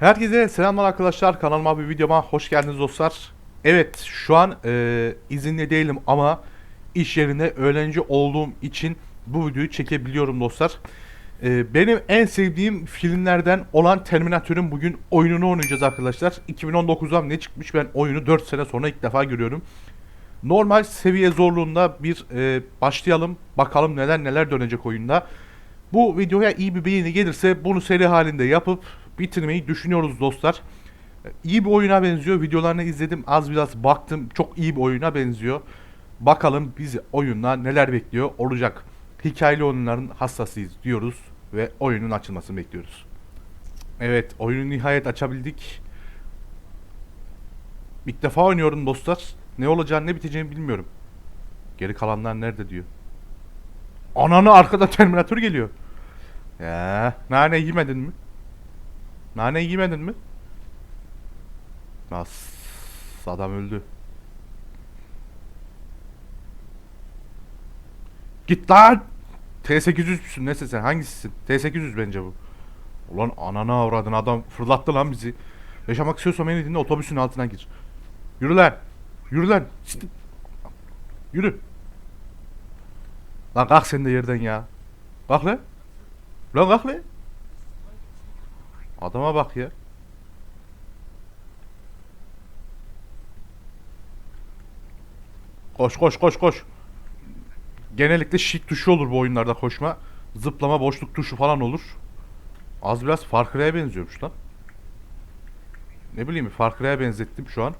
Herkese selamlar arkadaşlar. Kanalıma bir videoma hoş geldiniz dostlar. Evet şu an e, izinli değilim ama iş yerinde öğrenci olduğum için bu videoyu çekebiliyorum dostlar. E, benim en sevdiğim filmlerden olan Terminator'ın bugün oyununu oynayacağız arkadaşlar. 2019'dan ne çıkmış ben oyunu 4 sene sonra ilk defa görüyorum. Normal seviye zorluğunda bir e, başlayalım. Bakalım neler neler dönecek oyunda. Bu videoya iyi bir beğeni gelirse bunu seri halinde yapıp bitirmeyi düşünüyoruz dostlar. İyi bir oyuna benziyor. Videolarını izledim. Az biraz baktım. Çok iyi bir oyuna benziyor. Bakalım bizi oyunda neler bekliyor olacak. Hikayeli oyunların hassasıyız diyoruz ve oyunun açılmasını bekliyoruz. Evet, oyunu nihayet açabildik. İlk defa oynuyorum dostlar. Ne olacağını ne biteceğini bilmiyorum. Geri kalanlar nerede diyor. Ananı arkada Terminator geliyor. Ya, nane yemedin mi? Nane yemedin mi? Nasıl adam öldü. Git lan! T800 müsün? Nesin sen? Hangisisin? T800 bence bu. Ulan ananı avradın adam fırlattı lan bizi. Yaşamak istiyorsan beni dinle otobüsün altına gir. Yürü lan. Yürü lan. Şşt. Yürü. Lan kalk sen de yerden ya. Kalk lan. Lan kalk lan. Adama bak ya. Koş koş koş koş. Genellikle shift tuşu olur bu oyunlarda koşma. Zıplama boşluk tuşu falan olur. Az biraz Far Cry'e benziyormuş lan. Ne bileyim Far Cry'e benzettim şu an.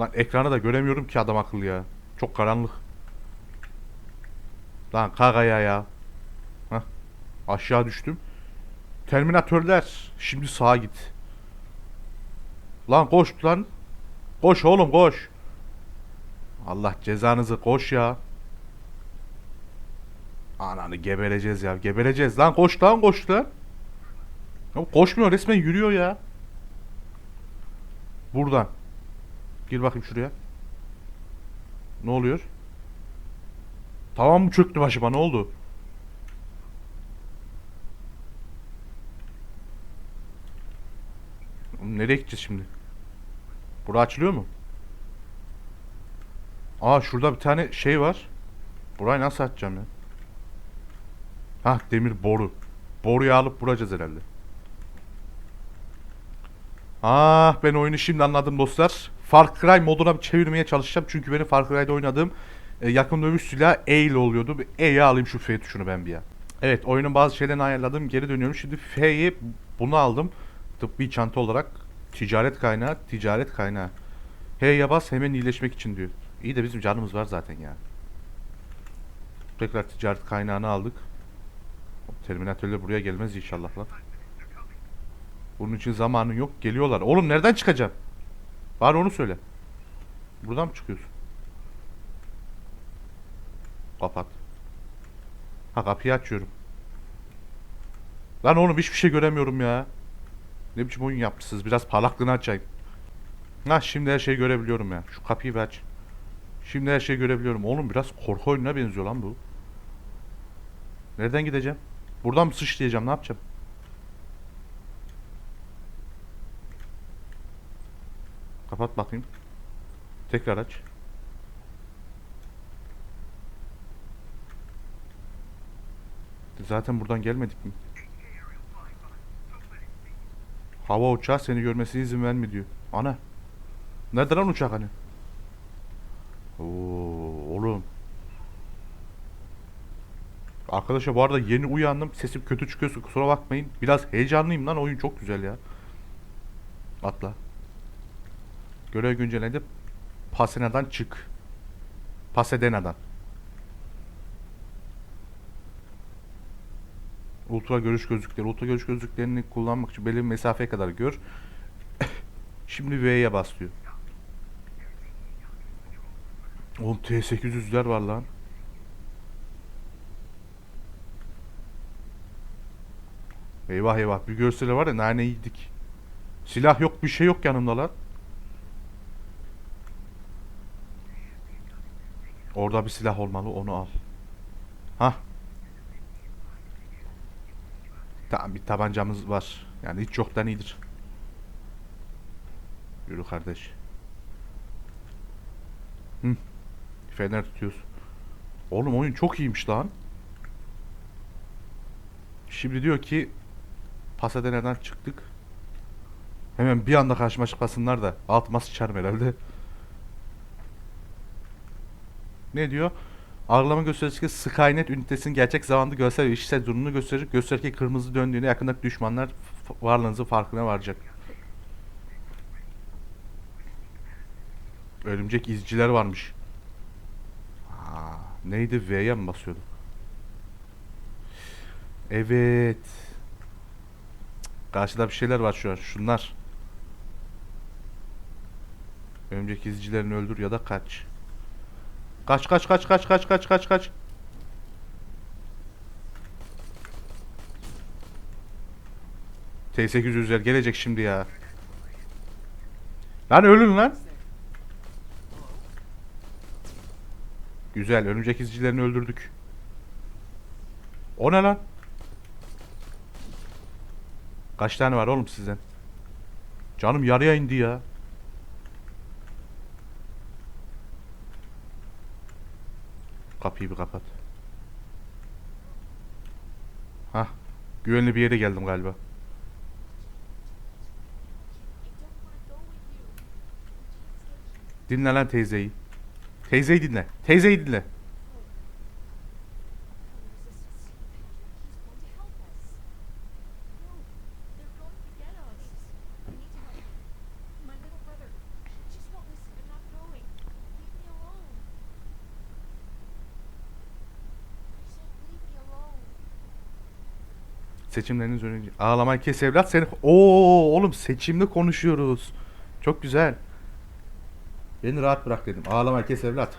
Lan ekranı da göremiyorum ki adam akıllı ya. Çok karanlık. Lan kagaya ya. Hah. Aşağı düştüm. Terminatörler. Şimdi sağa git. Lan koş lan. Koş oğlum koş. Allah cezanızı koş ya. Ananı gebereceğiz ya. Gebereceğiz lan koş lan koş lan. Ya koşmuyor resmen yürüyor ya. Buradan. Gir bakayım şuraya. Ne oluyor? Tamam mı çöktü başıma ne oldu? Nereye gideceğiz şimdi? Bura açılıyor mu? Aa şurada bir tane şey var. Burayı nasıl açacağım ya? Hah demir boru. Boruyu alıp vuracağız herhalde. Ah ben oyunu şimdi anladım dostlar. Far Cry moduna çevirmeye çalışacağım. Çünkü benim Far Cry'da oynadığım e, yakın dövüş silahı E ile oluyordu. E'yi alayım şu F tuşunu ben bir ya. Evet oyunun bazı şeylerini ayarladım. Geri dönüyorum. Şimdi F'yi bunu aldım. Tıbbi çanta olarak. Ticaret kaynağı. Ticaret kaynağı. H'ye bas hemen iyileşmek için diyor. İyi de bizim canımız var zaten ya. Tekrar ticaret kaynağını aldık. Terminatörle buraya gelmez inşallah lan. Bunun için zamanın yok. Geliyorlar. Oğlum nereden çıkacağım? Bari onu söyle. Buradan mı çıkıyorsun? Kapat. Ha kapıyı açıyorum. Lan oğlum hiçbir şey göremiyorum ya. Ne biçim oyun yapmışsınız? Biraz parlaklığını açayım. Ha şimdi her şeyi görebiliyorum ya. Şu kapıyı bir aç. Şimdi her şeyi görebiliyorum. Oğlum biraz korku oyununa benziyor lan bu. Nereden gideceğim? Buradan mı sıçrayacağım? Ne yapacağım? Kapat bakayım. Tekrar aç. Zaten buradan gelmedik mi? Hava uçağı seni görmesine izin vermiyor diyor. Ana. Nerede lan uçak hani? Oo, oğlum. Arkadaşlar bu arada yeni uyandım. Sesim kötü çıkıyorsa kusura bakmayın. Biraz heyecanlıyım lan. Oyun çok güzel ya. Atla. Görev güncellendi. Pasena'dan çık. Pasadena'dan. Ultra görüş gözlükleri. Ultra görüş gözlüklerini kullanmak için belirli bir mesafeye kadar gör. Şimdi V'ye bas diyor. Oğlum T800'ler var lan. Eyvah eyvah bir görseli var ya nane yedik. Silah yok bir şey yok yanımda lan. Orada bir silah olmalı onu al. Hah. Tamam bir tabancamız var. Yani hiç yoktan iyidir. Yürü kardeş. Hı. Fener tutuyoruz. Oğlum oyun çok iyiymiş lan. Şimdi diyor ki Pasadena'dan çıktık. Hemen bir anda karşıma çıkmasınlar da altıma sıçarım herhalde. Ne diyor? Algılama gösterisi ki Skynet ünitesinin gerçek zamanlı görsel ve işitsel durumunu gösterir. Gösterir ki kırmızı döndüğünde yakındaki düşmanlar varlığınızın farkına varacak. Örümcek izciler varmış. Aa, neydi? V'ye mi basıyorduk? Evet. Karşıda bir şeyler var şu an. Şunlar. Örümcek izcilerini öldür ya da kaç. Kaç kaç kaç kaç kaç kaç kaç kaç. T800'ler gelecek şimdi ya. Lan ölün lan. Güzel örümcek izcilerini öldürdük. O ne lan? Kaç tane var oğlum sizden? Canım yarıya indi ya. Kapıyı bir kapat. Hah. Güvenli bir yere geldim galiba. Dinle lan teyzeyi. Teyzeyi dinle. Teyzeyi dinle. Seçimleriniz önce. Ağlamayı kes evlat seni. Oo oğlum seçimli konuşuyoruz. Çok güzel. Beni rahat bırak dedim. Ağlamayı kes evlat.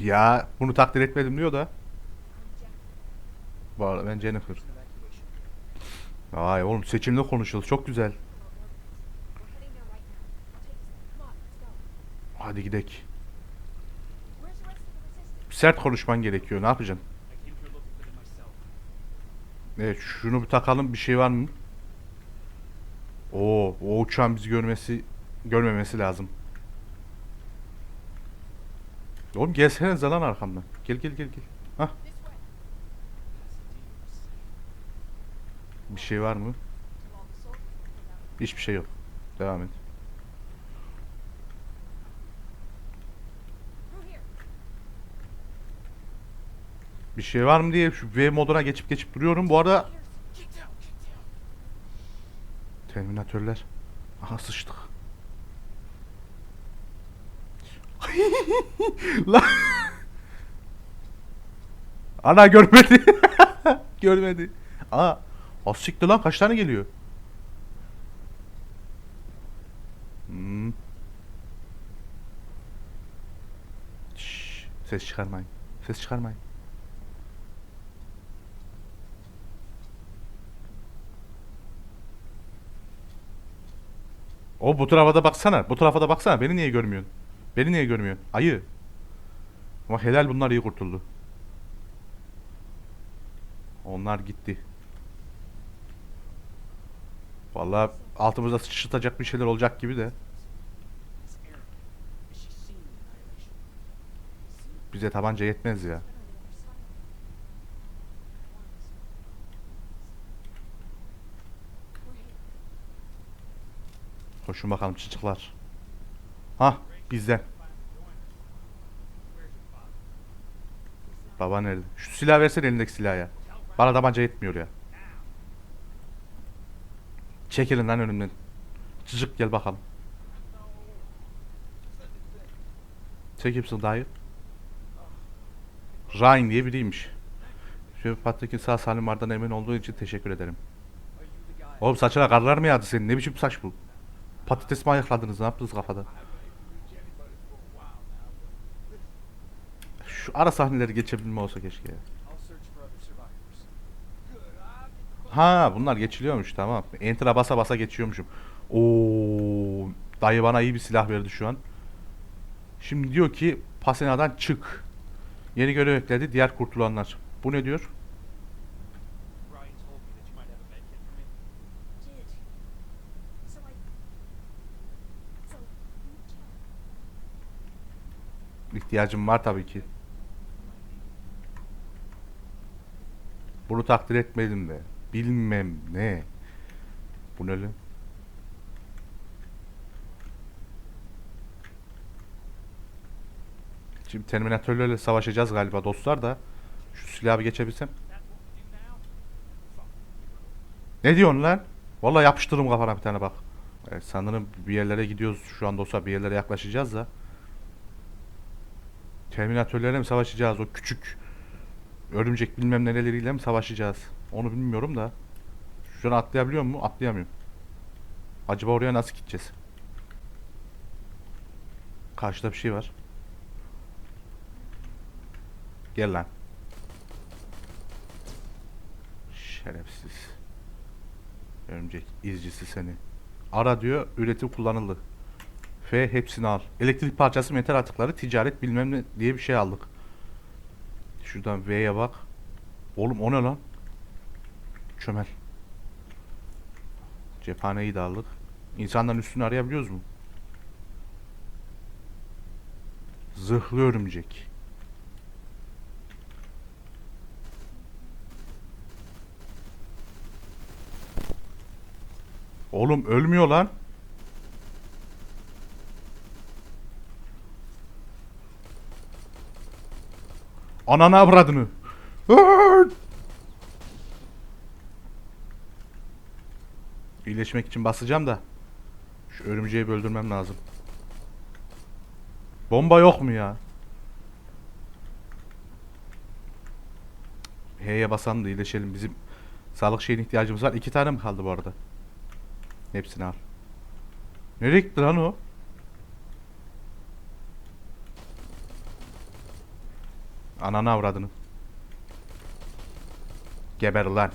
Ya bunu takdir etmedim diyor da. Bu arada ben Jennifer. Ay oğlum seçimli konuşuyoruz. Çok güzel. Hadi gidek. Sert konuşman gerekiyor. Ne yapacaksın? Evet şunu bir takalım. Bir şey var mı? Oo, o uçağın bizi görmesi görmemesi lazım. Oğlum gelsene lan arkamdan. Gel gel gel gel. Hah bir şey var mı? Hiçbir şey yok. Devam et. Bir şey var mı diye şu V moduna geçip geçip duruyorum. Bu arada. Terminatörler. Aha sıçtık. Lan. Ana görmedi. görmedi. Aa. Az siktir lan kaç tane geliyor? Hmm. Şşş, ses çıkarmayın. Ses çıkarmayın. O bu tarafa da baksana. Bu tarafa da baksana. Beni niye görmüyorsun? Beni niye görmüyorsun? Ayı. Ama helal bunlar iyi kurtuldu. Onlar gitti. Vallahi altımızda sıçratacak bir şeyler olacak gibi de. Bize tabanca yetmez ya. Koşun bakalım çocuklar. Hah bizden. Baba nerede? Şu silah versene elindeki silahı ya. Bana tabanca yetmiyor ya. Çekilin lan önümden. Cıcık gel bakalım. Sen kimsin dayı? Ryan diye biriymiş. Şu Patrick'in sağ salim vardan emin olduğu için teşekkür ederim. Oğlum saçına karlar mı yağdı senin? Ne biçim saç bu? Patates mi ayakladınız? Ne yaptınız kafada? Şu ara sahneleri geçebilme olsa keşke. Ha bunlar geçiliyormuş tamam. Enter'a basa basa geçiyormuşum. Oo, dayı bana iyi bir silah verdi şu an. Şimdi diyor ki Pasena'dan çık. Yeni görev ekledi. Diğer kurtulanlar. Bu ne diyor? İhtiyacım var tabii ki. Bunu takdir etmedim de. Bilmem ne. Bu ne lan? Şimdi Terminatörlerle savaşacağız galiba dostlar da. Şu silahı geçebilsem. Ne diyorsun lan? Vallahi yapıştırırım kafana bir tane bak. Evet, sanırım bir yerlere gidiyoruz şu an dostlar bir yerlere yaklaşacağız da. Terminatörlerle mi savaşacağız o küçük örümcek bilmem neleriyle mi savaşacağız? Onu bilmiyorum da. Şuradan atlayabiliyor mu? Atlayamıyorum. Acaba oraya nasıl gideceğiz? Karşıda bir şey var. Gel lan. Şerefsiz. Örümcek izcisi seni. Ara diyor üretim kullanıldı. F hepsini al. Elektrik parçası metal atıkları ticaret bilmem ne diye bir şey aldık. Şuradan V'ye bak. Oğlum o ne lan? Çömel. Cephaneyi de aldık. İnsanların üstünü arayabiliyoruz mu? Zırhlı örümcek. Oğlum ölmüyor lan. Ananı avradını. İyileşmek için basacağım da. Şu örümceği bir öldürmem lazım. Bomba yok mu ya? H'ye basalım da iyileşelim. Bizim sağlık şeyine ihtiyacımız var. İki tane mi kaldı bu arada? Hepsini al. Nereye gitti lan o? Ananı avradını. Geber lan.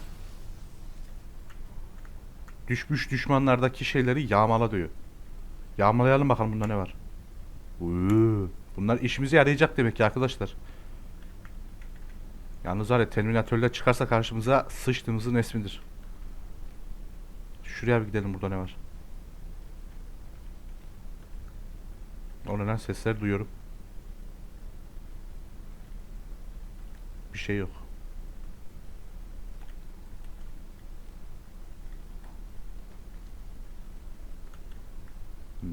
Düşmüş düşmanlardaki şeyleri yağmala diyor. Yağmalayalım bakalım bunda ne var. Uuu, bunlar işimize yarayacak demek ki arkadaşlar. Yalnız var ya Terminatörler çıkarsa karşımıza sıçtığımızın resmidir. Şuraya bir gidelim burada ne var. O ne lan sesler duyuyorum. Şey yok. Hmm.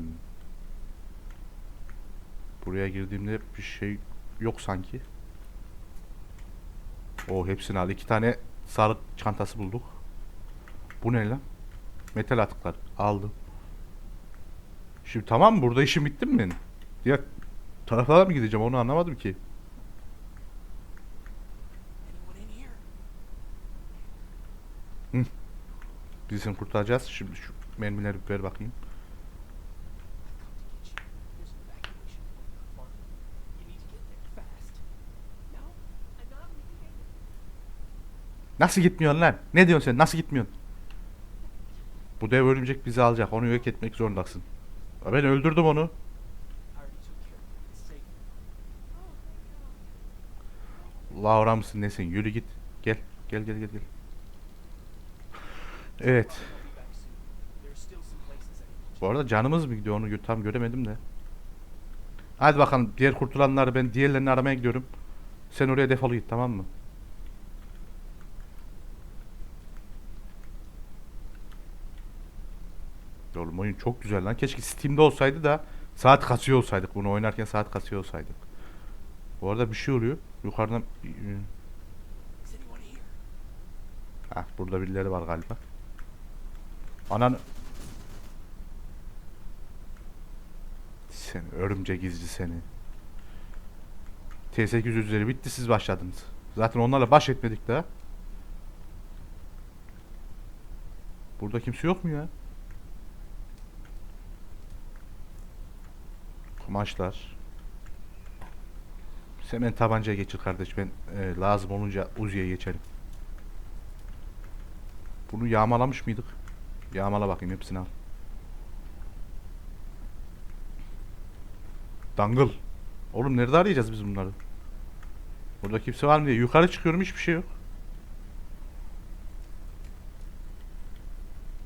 Buraya girdiğimde bir şey yok sanki. O hepsini al. İki tane sağlık çantası bulduk. Bu ne lan? Metal atıklar. Aldım. Şimdi tamam? Burada işim bitti mi benim? Diğer taraflara mı gideceğim? Onu anlamadım ki. Biz seni kurtaracağız. Şimdi şu mermileri ver bakayım. Nasıl gitmiyorsun lan? Ne diyorsun sen? Nasıl gitmiyorsun? Bu dev örümcek bizi alacak. Onu yok etmek zorundasın. Ben öldürdüm onu. Laura mısın nesin? Yürü git. Gel. Gel gel gel gel. To Bu arada canımız mı gidiyor onu tam göremedim de. Hadi bakalım diğer kurtulanları ben diğerlerini aramaya gidiyorum. Sen oraya defolu git tamam mı? Oğlum oyun çok güzel lan. Keşke Steam'de olsaydı da saat kasıyor olsaydık. Bunu oynarken saat kasıyor olsaydık. Bu arada bir şey oluyor. Yukarıdan... Here? Hah burada birileri var galiba. Anan... Sen örümcek izci seni. T800'leri bitti siz başladınız. Zaten onlarla baş etmedik daha. Burada kimse yok mu ya? Kumaşlar. Sen ben tabancaya geçir kardeş. Ben e, lazım olunca Uzi'ye geçerim. Bunu yağmalamış mıydık? Yağmala bakayım hepsini al. Dangle. Oğlum nerede arayacağız biz bunları? Burada kimse var mı diye. Yukarı çıkıyorum hiçbir şey yok.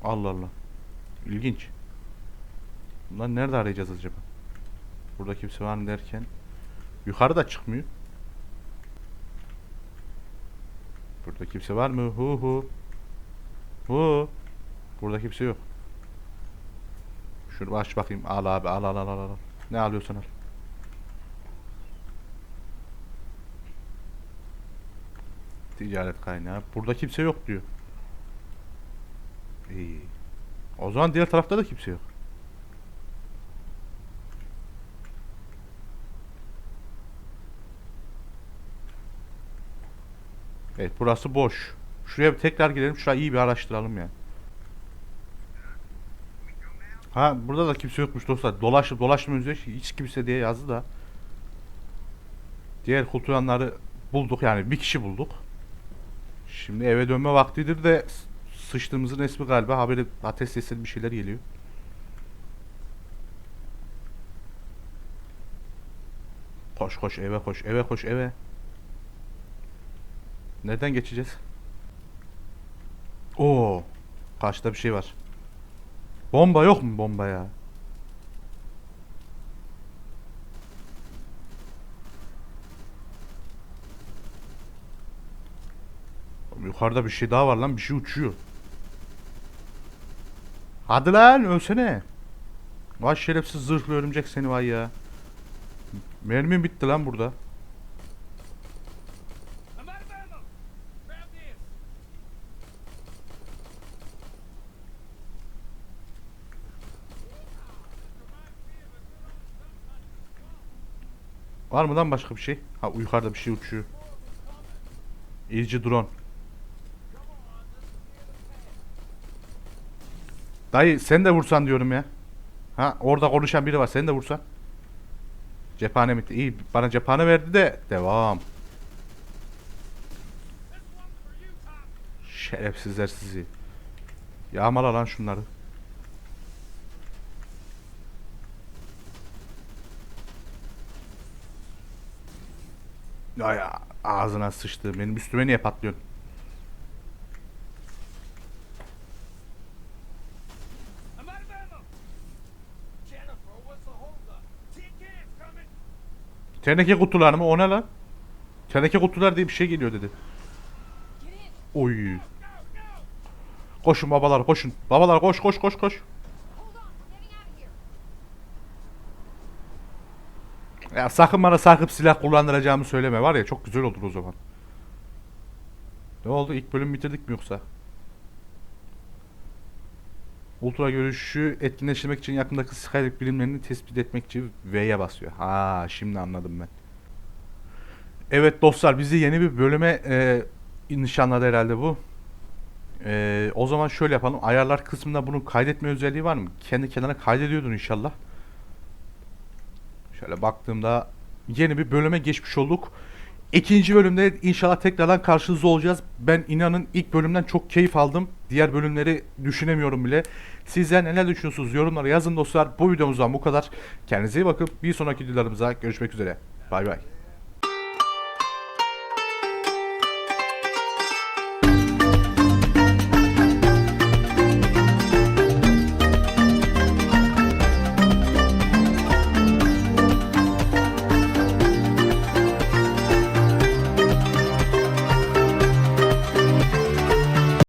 Allah Allah. İlginç. Bunlar nerede arayacağız acaba? Burada kimse var mı derken. Yukarı da çıkmıyor. Burada kimse var mı? Hu hu. Hu. Burada kimse yok. Şunu aç bakayım. Al abi al al al al. Ne alıyorsan al. Ticaret kaynağı. Burada kimse yok diyor. İyi. O zaman diğer tarafta da kimse yok. Evet burası boş. Şuraya tekrar girelim. Şurayı iyi bir araştıralım yani. Ha burada da kimse yokmuş dostlar. Dolaşıp dolaştım üzere hiç kimse diye yazdı da. Diğer kurtulanları bulduk yani bir kişi bulduk. Şimdi eve dönme vaktidir de sıçtığımızın resmi galiba haberi ateş sesleri bir şeyler geliyor. Koş koş eve koş eve koş eve. Nereden geçeceğiz? Oo, karşıda bir şey var. Bomba yok mu bomba ya? Yukarıda bir şey daha var lan bir şey uçuyor. Hadi lan ölsene. Vay şerefsiz zırhlı örümcek seni vay ya. Mermim bitti lan burada. Var mı lan başka bir şey? Ha yukarıda bir şey uçuyor. İyice drone. Dayı sen de vursan diyorum ya. Ha orada konuşan biri var sen de vursan. Cephane bitti. İyi bana cephane verdi de devam. Şerefsizler sizi. Yağmala lan şunları. Ay ağzına sıçtı. Benim üstüme niye patlıyorsun? Teneke kutular mı? O ne lan? Teneke kutular diye bir şey geliyor dedi. Oy. Koşun babalar koşun. Babalar koş koş koş koş. Ya sakın bana sarkıp silah kullandıracağımı söyleme var ya çok güzel olur o zaman. Ne oldu ilk bölüm bitirdik mi yoksa? Ultra görüşü etkinleştirmek için yakındaki Skyrim birimlerini tespit etmek için V'ye basıyor. Ha şimdi anladım ben. Evet dostlar bizi yeni bir bölüme e, nişanladı herhalde bu. E, o zaman şöyle yapalım. Ayarlar kısmında bunun kaydetme özelliği var mı? Kendi kendine kaydediyordun inşallah. Şöyle baktığımda yeni bir bölüme geçmiş olduk. İkinci bölümde inşallah tekrardan karşınızda olacağız. Ben inanın ilk bölümden çok keyif aldım. Diğer bölümleri düşünemiyorum bile. Sizler neler düşünüyorsunuz yorumlara yazın dostlar. Bu videomuzdan bu kadar. Kendinize iyi bakın. Bir sonraki videolarımıza görüşmek üzere. Bay bay.